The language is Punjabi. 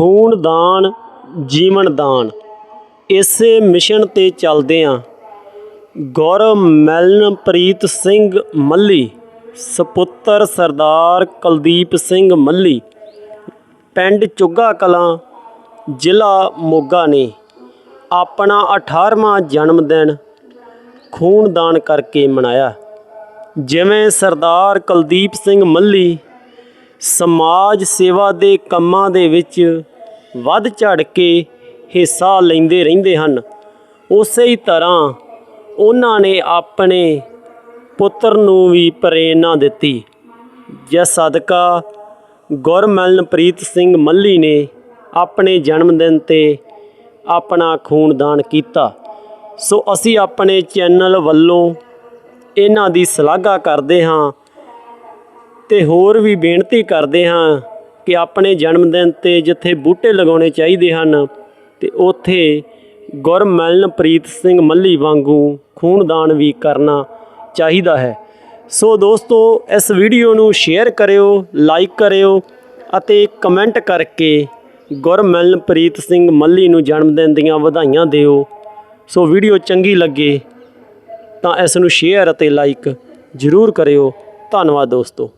ਖੂਨ ਦਾਨ ਜੀਵਨ ਦਾਨ ਇਸੇ ਮਿਸ਼ਨ ਤੇ ਚੱਲਦੇ ਆਂ ਗੌਰਵ ਮੈਲਨਪ੍ਰੀਤ ਸਿੰਘ ਮੱਲੀ, ਸਪੁੱਤਰ ਸਰਦਾਰ ਕੁਲਦੀਪ ਸਿੰਘ ਮੱਲੀ, ਪਿੰਡ ਚੁੱਗਾ ਕਲਾਂ, ਜ਼ਿਲ੍ਹਾ ਮੋਗਾ ਨੇ ਆਪਣਾ 18ਵਾਂ ਜਨਮ ਦਿਨ ਖੂਨਦਾਨ ਕਰਕੇ ਮਨਾਇਆ। ਜਿਵੇਂ ਸਰਦਾਰ ਕੁਲਦੀਪ ਸਿੰਘ ਮੱਲੀ ਸਮਾਜ ਸੇਵਾ ਦੇ ਕੰਮਾਂ ਦੇ ਵਿੱਚ ਵੱਧ ਚੜ ਕੇ ਹਿੱਸਾ ਲੈਂਦੇ ਰਹਿੰਦੇ ਹਨ। ਉਸੇ ਹੀ ਤਰ੍ਹਾਂ ਉਹਨਾਂ ਨੇ ਆਪਣੇ ਪੁੱਤਰ ਨੂੰ ਵੀ ਪ੍ਰੇਰਣਾ ਦਿੱਤੀ। ਜਿਸ ਸਦਕਾ ਗੁਰਮਲਨਪ੍ਰੀਤ ਸਿੰਘ ਮੱਲੀ ਨੇ ਆਪਣੇ ਜਨਮ ਦਿਨ ਤੇ ਆਪਣਾ ਖੂਨਦਾਨ ਕੀਤਾ। ਸੋ ਅਸੀਂ ਆਪਣੇ ਚੈਨਲ ਵੱਲੋਂ ਇਹਨਾਂ ਦੀ ਸ਼ਲਾਘਾ ਕਰਦੇ ਹਾਂ ਤੇ ਹੋਰ ਵੀ ਬੇਨਤੀ ਕਰਦੇ ਹਾਂ ਕਿ ਆਪਣੇ ਜਨਮ ਦਿਨ ਤੇ ਜਿੱਥੇ ਬੂਟੇ ਲਗਾਉਣੇ ਚਾਹੀਦੇ ਹਨ ਤੇ ਉੱਥੇ ਗੁਰਮਲਨਪ੍ਰੀਤ ਸਿੰਘ ਮੱਲੀ ਵਾਂਗੂ ਖੂਨਦਾਨ ਵੀ ਕਰਨਾ ਚਾਹੀਦਾ ਹੈ। ਸੋ ਦੋਸਤੋ, ਇਸ ਵੀਡੀਓ ਨੂੰ ਸ਼ੇਅਰ ਕਰਿਓ, ਲਾਈਕ ਕਰਿਓ ਅਤੇ ਕਮੈਂਟ ਕਰਕੇ ਗੁਰਮਲਨਪ੍ਰੀਤ ਸਿੰਘ ਮੱਲੀ ਨੂੰ ਜਨਮ ਦਿਨ ਦੀਆਂ ਵਧਾਈਆਂ ਦਿਓ। ਸੋ ਵੀਡੀਓ ਚੰਗੀ ਲੱਗੇ ਤਾਂ ਇਸ ਨੂੰ ਸ਼ੇਅਰ ਅਤੇ ਲਾਈਕ ਜ਼ਰੂਰ ਕਰਿਓ। ਧੰਨਵਾਦ ਦੋਸਤੋ।